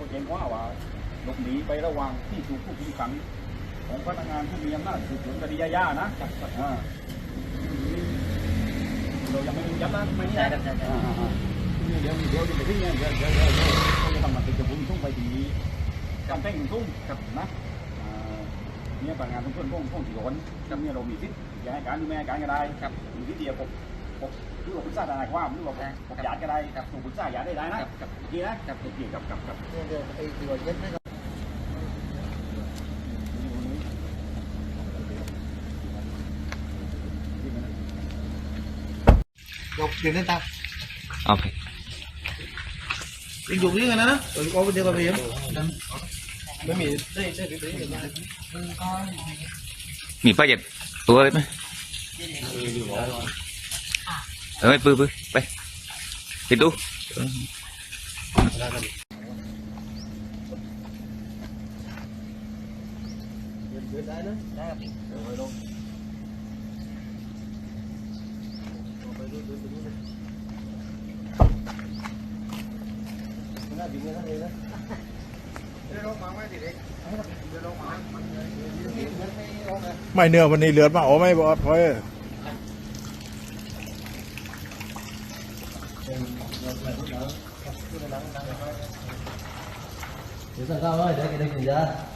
คนเองว่าว่าหลบหนีไประหว่างที่ถูกผู้คุมขัง ของพนักงานที่มีอำนาจสืบสวนคดียาญานะเรายังไม่รู้ำนะไม่ใช่อ่าอ่าเดี๋ยวเดี๋ยวจะไปที่เนี่ยเดี๋ยวเดี๋ยวเดี๋ยวเขาจะทำมาเป็นกะบุนทุ่งไปดีกำแพงทุ่งกับนะเนี่ยบางงานทุกคนพวกพวกสี่คนจำเนี่ยเรามีทิศอยากให้การดูแม่การก็ไดครับมีที่เดียวผม ผมดูกับคุณซ่าได้คว่ามดูกับแพงกับหยาดก็ได้กับสูบคุณซ่าหยาดได้ได้นะกับดีนะกับดีกับกับกับเนเดี๋ยวไอ้ตัวเย็ดไม่ก็ยกเดี๋ยวนี้ตาโอเคยังอยู่นี่กันนะนะตัวก็เดี๋ยวก็ไปยังไม่มีได้ได้ได้มีป้าเย็ดตัวเลยไหม เอ้ยปื้อปื้อไปปิดไนปดูไม่เนื้อวันนี้เหลือมาโอ้ไม่บอกเพราะ Để tao ơi, để cái.